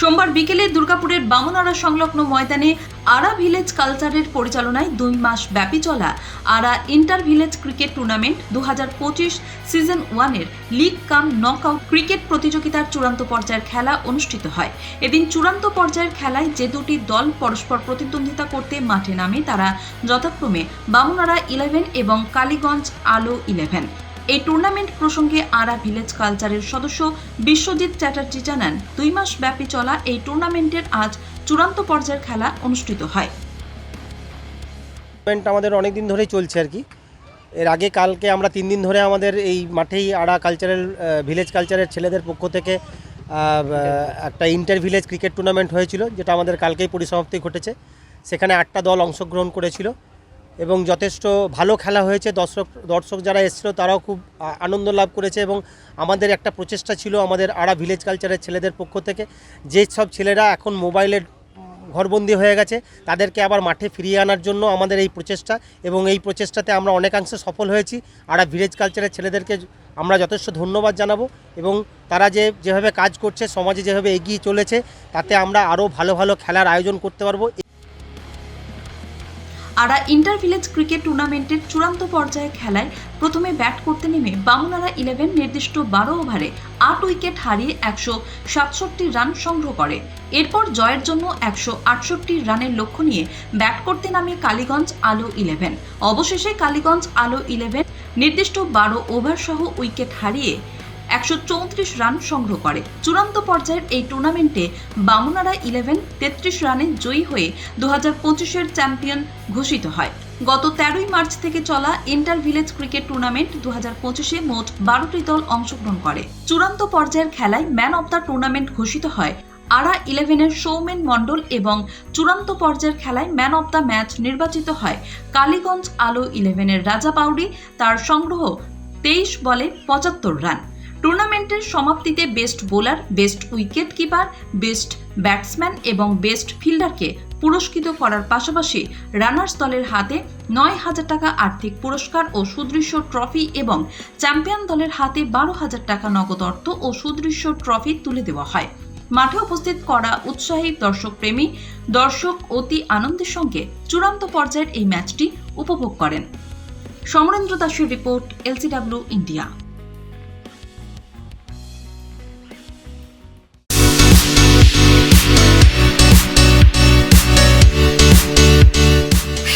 সোমবার বিকেলে দুর্গাপুরের বামনাড়া সংলগ্ন ময়দানে আরা ভিলেজ কালচারের পরিচালনায় দুই মাস ব্যাপী চলা Ara inter village cricket tournament দু হাজার পঁচিশ সিজন ওয়ানের লিগ কাম নকআউট ক্রিকেট প্রতিযোগিতার চূড়ান্ত পর্যায়ের খেলা অনুষ্ঠিত হয়। এদিন চূড়ান্ত পর্যায়ের খেলায় যে দুটি দল পরস্পর প্রতিদ্বন্দ্বিতা করতে মাঠে নামে তারা যথাক্রমে বামুনারা ইলেভেন এবং কালীগঞ্জ আলো ইলেভেন। এই টুর্নামেন্ট প্রসঙ্গে আরা ভিলেজ কালচারের সদস্য বিশ্বজিৎ চ্যাটার্জি জানান, দুই মাস ব্যাপী চলা এই টুর্নামেন্টের আজ চূড়ান্ত পর্যায়ের খেলা অনুষ্ঠিত হয়। টুর্নামেন্ট আমাদের অনেক দিন ধরেই চলছে আর কি। এর আগে কালকে আমরা তিন দিন ধরে আমাদের এই মাঠেই আড়া কালচারাল ভিলেজ কালচারের ছেলেদের পক্ষ থেকে একটা ইন্টার ভিলেজ ক্রিকেট টুর্নামেন্ট হয়েছিল, যেটা আমাদের কালকেই পরিসমাপ্তি ঘটেছে। সেখানে আটটা দল অংশগ্রহণ করেছিল। এবং যথেষ্ট ভালো খেলা হয়েছে। দর্শক দর্শক যারা এসেছিল তারাও খুব আনন্দ লাভ করেছে এবং আমাদের একটা প্রচেষ্টা ছিল আমাদের আড়া ভিলেজ কালচারের ছেলেদের পক্ষ থেকে। যে সব ছেলেরা এখন মোবাইলের ঘরবন্দি হয়ে গেছে, তাদেরকে আবার মাঠে ফিরিয়ে আনার জন্য আমাদের এই প্রচেষ্টা এবং এই প্রচেষ্টাতে আমরা অনেকাংশে সফল হয়েছি। আর ভিলেজ কালচারের ছেলেদেরকে আমরা যথেষ্ট ধন্যবাদ জানাব এবং তারা যে, যেভাবে কাজ করছে, সমাজে যেভাবে এগিয়ে চলেছে, তাতে আমরা আরও ভালো ভালো খেলার আয়োজন করতে পারব। আরা ইন্টার ভিলেজ ক্রিকেট টুর্নামেন্টের চূড়ান্ত পর্যায়ে খেলায় প্রথমে ব্যাট করতে নেমে বামুনারা ইলেভেন নির্দিষ্ট বারো ওভারে আট উইকেট হারিয়ে একশো সাতষট্টি রান সংগ্রহ করে। এরপর জয়ের জন্য একশো আটষট্টি রানের লক্ষ্য নিয়ে ব্যাট করতে নামে কালীগঞ্জ আলো ইলেভেন। অবশেষে কালীগঞ্জ আলো ইলেভেন নির্দিষ্ট বারো ওভার সহ উইকেট হারিয়ে একশো চৌত্রিশ রান সংগ্রহ করে। চূড়ান্ত পর্যায়ের এই টুর্নামেন্টে বামুনারা ইলেভেন, তেত্রিশ রানে জয়ী হয়ে দু হাজার পঁচিশের চ্যাম্পিয়ন ঘোষিত হয়। গত তেরোই মার্চ থেকে চলা ইন্টার ভিলেজ ক্রিকেট টুর্নামেন্ট দু হাজার পঁচিশে মোট বারোটি দল অংশগ্রহণ করে। চূড়ান্ত পর্যায়ের খেলায় ম্যান অব দ্য টুর্নামেন্ট ঘোষিত হয় আরা ইলেভেনের সৌমেন মণ্ডল এবং চূড়ান্ত পর্যায়ের খেলায় ম্যান অব দ্য ম্যাচ নির্বাচিত হয় কালীগঞ্জ আলো ইলেভেনের রাজা পাউরি তার সংগ্রহ তেইশ বলে পঁচাত্তর রান। টুর্নামেন্টের সমাপ্তিতে best bowler best wicket keeper best batsman এবং বেস্ট ফিল্ডারকে পুরস্কৃত করার পাশাপাশি রানার্স দলের হাতে নয় হাজার টাকা আর্থিক পুরস্কার ও সুদৃশ্য ট্রফি এবং চ্যাম্পিয়ন দলের হাতে বারো হাজার টাকা নগদ অর্থ ও সুদৃশ্য ট্রফি তুলে দেওয়া হয়। মাঠে উপস্থিত করা উৎসাহী দর্শক প্রেমী দর্শক অতি আনন্দের সঙ্গে চূড়ান্ত পর্যায়ের এই ম্যাচটি উপভোগ করেন। সমরেন্দ্র দাসের report, LCW, India.